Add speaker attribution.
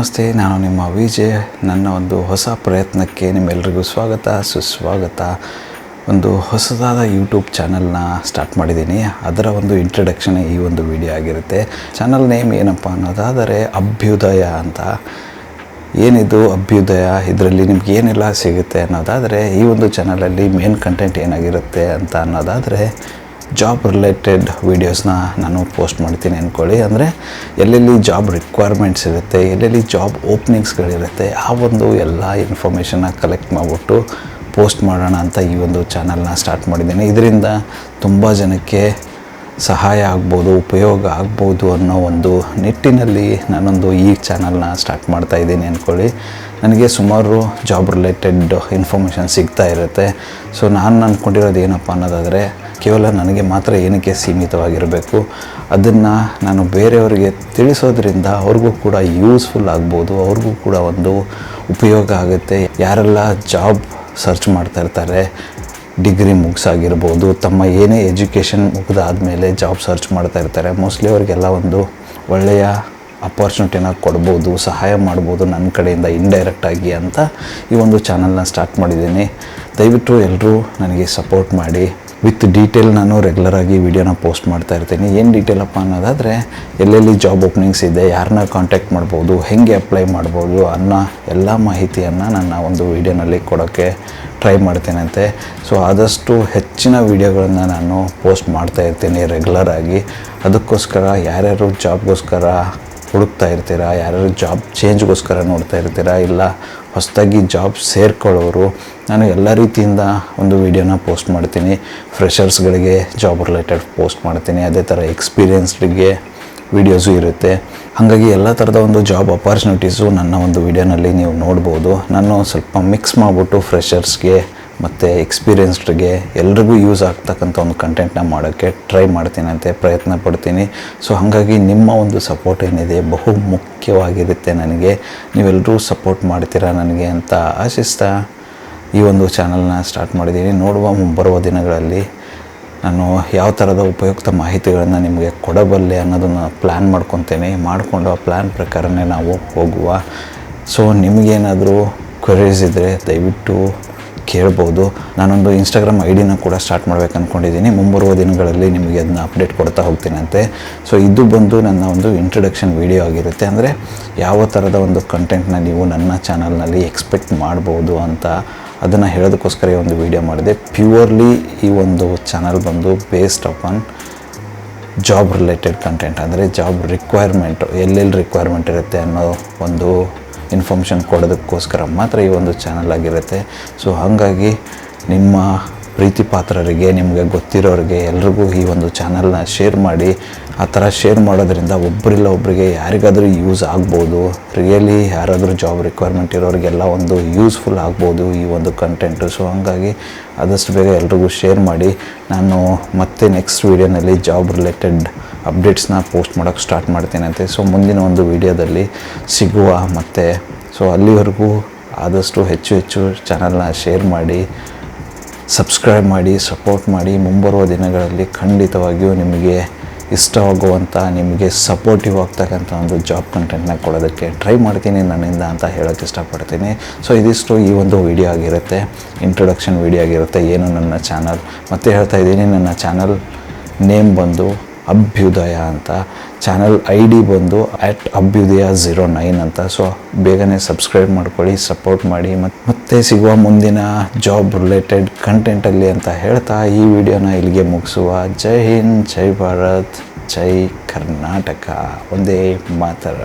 Speaker 1: ನಮಸ್ತೆ, ನಾನು ನಿಮ್ಮ ವಿಜಯ್. ನನ್ನ ಒಂದು ಹೊಸ ಪ್ರಯತ್ನಕ್ಕೆ ನಿಮ್ಮೆಲ್ಲರಿಗೂ ಸ್ವಾಗತ, ಸುಸ್ವಾಗತ. ಒಂದು ಹೊಸದಾದ ಯೂಟ್ಯೂಬ್ ಚಾನಲ್ನ ಸ್ಟಾರ್ಟ್ ಮಾಡಿದ್ದೀನಿ. ಅದರ ಒಂದು ಇಂಟ್ರಡಕ್ಷನ್ ಈ ಒಂದು ವಿಡಿಯೋ ಆಗಿರುತ್ತೆ. ಚಾನಲ್ ನೇಮ್ ಏನಪ್ಪ ಅನ್ನೋದಾದರೆ ಅಭ್ಯುದಯ ಅಂತ. ಏನಿದು ಅಭ್ಯುದಯ? ಇದರಲ್ಲಿ ನಿಮ್ಗೆ ಏನೆಲ್ಲ ಸಿಗುತ್ತೆ ಅನ್ನೋದಾದರೆ ಈ ಒಂದು ಚಾನಲಲ್ಲಿ ಮೇನ್ ಕಂಟೆಂಟ್ ಏನಾಗಿರುತ್ತೆ ಅಂತ ಅನ್ನೋದಾದರೆ ಜಾಬ್ ರಿಲೇಟೆಡ್ ವೀಡಿಯೋಸ್ನ ನಾನು ಪೋಸ್ಟ್ ಮಾಡ್ತೀನಿ ಅಂದ್ಕೊಳ್ಳಿ ಅಂದರೆ ಎಲ್ಲೆಲ್ಲಿ ಜಾಬ್ ರಿಕ್ವೈರ್ಮೆಂಟ್ಸ್ ಇರುತ್ತೆ, ಎಲ್ಲೆಲ್ಲಿ ಜಾಬ್ ಓಪನಿಂಗ್ಸ್ಗಳಿರುತ್ತೆ ಆ ಒಂದು ಎಲ್ಲ ಇನ್ಫಾರ್ಮೇಷನ್ನ ಕಲೆಕ್ಟ್ ಮಾಡಿಬಿಟ್ಟು ಪೋಸ್ಟ್ ಮಾಡೋಣ ಅಂತ ಈ ಒಂದು ಚಾನಲ್ನ ಸ್ಟಾರ್ಟ್ ಮಾಡಿದ್ದೀನಿ. ಇದರಿಂದ ತುಂಬ ಜನಕ್ಕೆ ಸಹಾಯ ಆಗ್ಬೋದು, ಉಪಯೋಗ ಆಗ್ಬೋದು ಅನ್ನೋ ಒಂದು ನಿಟ್ಟಿನಲ್ಲಿ ನಾನೊಂದು ಈ ಚಾನಲ್ನ ಸ್ಟಾರ್ಟ್ ಮಾಡ್ತಾ ಇದ್ದೀನಿ ಅಂದ್ಕೊಳ್ಳಿ ನನಗೆ ಸುಮಾರು ಜಾಬ್ ರಿಲೇಟೆಡ್ ಇನ್ಫಾರ್ಮೇಷನ್ ಸಿಗ್ತಾ ಇರುತ್ತೆ. ಸೊ ನಾನು ಅಂದ್ಕೊಂಡಿರೋದು ಏನಪ್ಪ ಅನ್ನೋದಾದರೆ ಕೇವಲ ನನಗೆ ಮಾತ್ರ ಏನಕ್ಕೆ ಸೀಮಿತವಾಗಿರಬೇಕು? ಅದನ್ನು ನಾನು ಬೇರೆಯವರಿಗೆ ತಿಳಿಸೋದ್ರಿಂದ ಅವ್ರಿಗೂ ಕೂಡ ಯೂಸ್ಫುಲ್ ಆಗ್ಬೋದು, ಅವ್ರಿಗೂ ಕೂಡ ಒಂದು ಉಪಯೋಗ ಆಗುತ್ತೆ. ಯಾರೆಲ್ಲ ಜಾಬ್ ಸರ್ಚ್ ಮಾಡ್ತಾ ಇರ್ತಾರೆ ಡಿಗ್ರಿ ಮುಗಿಸಾಗಿರ್ಬೋದು, ತಮ್ಮ ಏನೇ ಎಜುಕೇಷನ್ ಮುಗಿದಾದ್ಮೇಲೆ ಜಾಬ್ ಸರ್ಚ್ ಮಾಡ್ತಾ ಇರ್ತಾರೆ ಮೋಸ್ಟ್ಲಿ ಅವರಿಗೆಲ್ಲ ಒಂದು ಒಳ್ಳೆಯ ಅಪಾರ್ಚುನಿಟಿನ ಕೊಡ್ಬೋದು, ಸಹಾಯ ಮಾಡ್ಬೋದು ನನ್ನ ಕಡೆಯಿಂದ ಇಂಡೈರೆಕ್ಟಾಗಿ ಅಂತ ಈ ಒಂದು ಚಾನಲ್ನ ಸ್ಟಾರ್ಟ್ ಮಾಡಿದ್ದೀನಿ. ದಯವಿಟ್ಟು ಎಲ್ಲರೂ ನನಗೆ ಸಪೋರ್ಟ್ ಮಾಡಿ. ವಿತ್ ಡೀಟೇಲ್ ನಾನು ರೆಗ್ಯುಲರಾಗಿ ವಿಡಿಯೋನ ಪೋಸ್ಟ್ ಮಾಡ್ತಾ ಇರ್ತೀನಿ. ಏನು ಡೀಟೇಲಪ್ಪ ಅನ್ನೋದಾದರೆ, ಎಲ್ಲೆಲ್ಲಿ ಜಾಬ್ ಓಪನಿಂಗ್ಸ್ ಇದೆ ಯಾರನ್ನ ಕಾಂಟ್ಯಾಕ್ಟ್ ಮಾಡ್ಬೋದು, ಹೆಂಗೆ ಅಪ್ಲೈ ಮಾಡ್ಬೋದು ಅನ್ನೋ ಎಲ್ಲ ಮಾಹಿತಿಯನ್ನು ನನ್ನ ಒಂದು ವಿಡಿಯೋನಲ್ಲಿ ಕೊಡೋಕ್ಕೆ ಟ್ರೈ ಮಾಡ್ತೇನಂತೆ. ಸೊ ಆದಷ್ಟು ಹೆಚ್ಚಿನ ವಿಡಿಯೋಗಳನ್ನು ನಾನು ಪೋಸ್ಟ್ ಮಾಡ್ತಾ ಇರ್ತೀನಿ ರೆಗ್ಯುಲರಾಗಿ ಅದಕ್ಕೋಸ್ಕರ ಯಾರ್ಯಾರು ಜಾಬ್ಗೋಸ್ಕರ ಹುಡುಕ್ತಾ ಇರ್ತೀರಾ? ಯಾರು ಜಾಬ್ ಚೇಂಜ್ಗೋಸ್ಕರ ನೋಡ್ತಾ ಇರ್ತೀರಾ? ಇಲ್ಲ ಹೊಸದಾಗಿ ಜಾಬ್ ಸೇರ್ಕೊಳ್ಳೋರು, ನಾನು ಎಲ್ಲ ರೀತಿಯಿಂದ ಒಂದು ವೀಡಿಯೋನ ಪೋಸ್ಟ್ ಮಾಡ್ತೀನಿ. ಫ್ರೆಷರ್ಸ್ಗಳಿಗೆ ಜಾಬ್ ರಿಲೇಟೆಡ್ ಪೋಸ್ಟ್ ಮಾಡ್ತೀನಿ. ಅದೇ ಥರ ಎಕ್ಸ್ಪೀರಿಯನ್ಸ್ಡ್ಗೆ ವೀಡಿಯೋಸು ಇರುತ್ತೆ. ಹಾಗಾಗಿ ಎಲ್ಲ ಥರದ ಒಂದು ಜಾಬ್ ಅಪಾರ್ಚುನಿಟೀಸು ನನ್ನ ಒಂದು ವೀಡಿಯೋನಲ್ಲಿ ನೀವು ನೋಡ್ಬೋದು. ನಾನು ಸ್ವಲ್ಪ ಮಿಕ್ಸ್ ಮಾಡಿಬಿಟ್ಟು ಫ್ರೆಷರ್ಸ್ಗೆ ಮತ್ತು ಎಕ್ಸ್ಪೀರಿಯನ್ಸ್ಡ್ಗೆ ಎಲ್ರಿಗೂ ಯೂಸ್ ಆಗ್ತಕ್ಕಂಥ ಒಂದು ಕಂಟೆಂಟ್ನ ಮಾಡೋಕ್ಕೆ ಟ್ರೈ ಮಾಡ್ತೀನಂತೆ ಪ್ರಯತ್ನ ಪಡ್ತೀನಿ. ಸೊ ಹಾಗಾಗಿ ನಿಮ್ಮ ಒಂದು ಸಪೋರ್ಟ್ ಏನಿದೆ ಬಹು ಮುಖ್ಯವಾಗಿರುತ್ತೆ ನನಗೆ. ನೀವೆಲ್ಲರೂ ಸಪೋರ್ಟ್ ಮಾಡ್ತೀರಾ ನನಗೆ ಅಂತ ಆಶಿಸ್ತಾ ಈ ಒಂದು ಚಾನಲ್ನ ಸ್ಟಾರ್ಟ್ ಮಾಡಿದ್ದೀನಿ. ನೋಡುವ ಮುಂಬರುವ ದಿನಗಳಲ್ಲಿ ನಾನು ಯಾವ ಥರದ ಉಪಯುಕ್ತ ಮಾಹಿತಿಗಳನ್ನು ನಿಮಗೆ ಕೊಡಬಲ್ಲೆ ಅನ್ನೋದನ್ನು ಪ್ಲ್ಯಾನ್ ಮಾಡ್ಕೊತೇನೆ. ಮಾಡಿಕೊಂಡು ಆ ಪ್ಲ್ಯಾನ್ ಪ್ರಕಾರನೇ ನಾವು ಹೋಗುವ. ಸೊ ನಿಮಗೇನಾದರೂ ಕ್ವೆರೀಸ್ ಇದ್ದರೆ ದಯವಿಟ್ಟು ಕೇಳ್ಬೋದು. ನಾನೊಂದು ಇನ್ಸ್ಟಾಗ್ರಾಮ್ ಐ ಡಿನ ಕೂಡ ಸ್ಟಾರ್ಟ್ ಮಾಡ್ಬೇಕು ಅಂದ್ಕೊಂಡಿದ್ದೀನಿ ಮುಂಬರುವ ದಿನಗಳಲ್ಲಿ ನಿಮಗೆ ಅದನ್ನ ಅಪ್ಡೇಟ್ ಕೊಡ್ತಾ ಹೋಗ್ತೀನಂತೆ. ಸೊ ಇದು ಬಂದು ನನ್ನ ಒಂದು ಇಂಟ್ರಡಕ್ಷನ್ ವಿಡಿಯೋ ಆಗಿರುತ್ತೆ. ಅಂದರೆ ಯಾವ ಥರದ ಒಂದು ಕಂಟೆಂಟ್ನ ನೀವು ನನ್ನ ಚಾನಲ್ನಲ್ಲಿ ಎಕ್ಸ್ಪೆಕ್ಟ್ ಮಾಡ್ಬೋದು ಅಂತ ಅದನ್ನು ಹೇಳೋದಕ್ಕೋಸ್ಕರ ಈ ಒಂದು ವಿಡಿಯೋ ಮಾಡಿದೆ. ಪ್ಯೂರ್ಲಿ ಈ ಒಂದು ಚಾನಲ್ ಬಂದು based upon job related content ಅಂದರೆ ಜಾಬ್ ರಿಕ್ವೈರ್ಮೆಂಟು ಎಲ್ಲೆಲ್ಲಿ ರಿಕ್ವೈರ್ಮೆಂಟ್ ಇರುತ್ತೆ ಅನ್ನೋ ಒಂದು ಇನ್ಫಾರ್ಮೇಷನ್ ಕೊಡೋದಕ್ಕೋಸ್ಕರ ಮಾತ್ರ ಈ ಒಂದು ಚಾನಲ್ ಆಗಿರುತ್ತೆ. ಸೊ ಹಾಗಾಗಿ ನಿಮ್ಮ ಪ್ರೀತಿ ಪಾತ್ರರಿಗೆ, ನಿಮಗೆ ಗೊತ್ತಿರೋರಿಗೆ ಎಲ್ರಿಗೂ ಈ ಒಂದು ಚಾನಲ್ನ ಶೇರ್ ಮಾಡಿ. ಆ ಥರ ಶೇರ್ ಮಾಡೋದ್ರಿಂದ ಒಬ್ಬರಿಲ್ಲ ಒಬ್ಬರಿಗೆ ಯಾರಿಗಾದರೂ ಯೂಸ್ ಆಗ್ಬೋದು. ರಿಯಲಿ ಯಾರಾದರೂ ಜಾಬ್ ರಿಕ್ವೈರ್ಮೆಂಟ್ ಇರೋರಿಗೆಲ್ಲ ಒಂದು ಯೂಸ್ಫುಲ್ ಆಗ್ಬೋದು ಈ ಒಂದು ಕಂಟೆಂಟು ಸೊ ಹಾಗಾಗಿ ಆದಷ್ಟು ಬೇಗ ಎಲ್ರಿಗೂ ಶೇರ್ ಮಾಡಿ. ನಾನು ಮತ್ತೆ ನೆಕ್ಸ್ಟ್ ವೀಡಿಯೋನಲ್ಲಿ ಜಾಬ್ ರಿಲೇಟೆಡ್ ಅಪ್ಡೇಟ್ಸ್ನ ಪೋಸ್ಟ್ ಮಾಡೋಕ್ಕೆ ಸ್ಟಾರ್ಟ್ ಮಾಡ್ತೀನಂತೆ ಸೊ ಮುಂದಿನ ಒಂದು ವಿಡಿಯೋದಲ್ಲಿ ಸಿಗುವ ಮತ್ತು ಸೊ ಅಲ್ಲಿವರೆಗೂ ಆದಷ್ಟು ಹೆಚ್ಚು ಹೆಚ್ಚು ಚಾನಲ್ನ ಶೇರ್ ಮಾಡಿ ಸಬ್ಸ್ಕ್ರೈಬ್ ಮಾಡಿ ಸಪೋರ್ಟ್ ಮಾಡಿ, ಮುಂಬರುವ ದಿನಗಳಲ್ಲಿ ಖಂಡಿತವಾಗಿಯೂ ನಿಮಗೆ ಇಷ್ಟವಾಗುವಂಥ ನಿಮಗೆ ಸಪೋರ್ಟಿವ್ ಆಗ್ತಕ್ಕಂಥ ಒಂದು ಜಾಬ್ ಕಂಟೆಂಟ್ನ ಕೊಡೋದಕ್ಕೆ ಟ್ರೈ ಮಾಡ್ತೀನಿ ನನ್ನಿಂದ ಅಂತ ಹೇಳೋಕ್ಕೆ ಇಷ್ಟಪಡ್ತೀನಿ. ಸೊ ಇದಿಷ್ಟು ಈ ಒಂದು ವಿಡಿಯೋ ಆಗಿರುತ್ತೆ. ಇಂಟ್ರೊಡಕ್ಷನ್ ವಿಡಿಯೋ ಆಗಿರುತ್ತೆ. ಏನು ನನ್ನ ಚಾನಲ್ ಮತ್ತೆ ಹೇಳ್ತಾ ಇದ್ದೀನಿ, ನನ್ನ ಚಾನಲ್ ನೇಮ್ ಬಂದು ಅಭ್ಯುದಯ ಅಂತ. ಚಾನಲ್ ಐ ಡಿ ಬಂದು ಆ್ಯಟ್ ಅಭ್ಯುದಯ ಝೀರೋ ನೈನ್ ಅಂತ. ಸೊ ಬೇಗನೆ ಸಬ್ಸ್ಕ್ರೈಬ್ ಮಾಡ್ಕೊಳ್ಳಿ ಸಪೋರ್ಟ್ ಮಾಡಿ. ಮತ್ತು ಮತ್ತೆ ಸಿಗುವ ಮುಂದಿನ ಜಾಬ್ ರಿಲೇಟೆಡ್ ಕಂಟೆಂಟಲ್ಲಿ ಅಂತ ಹೇಳ್ತಾ ಈ ವಿಡಿಯೋನ ಇಲ್ಲಿಗೆ ಮುಗಿಸುವ. ಜೈ ಹಿಂದ್, ಜೈ ಭಾರತ್, ಜೈ ಕರ್ನಾಟಕ. ಒಂದೇ ಮಾತರ.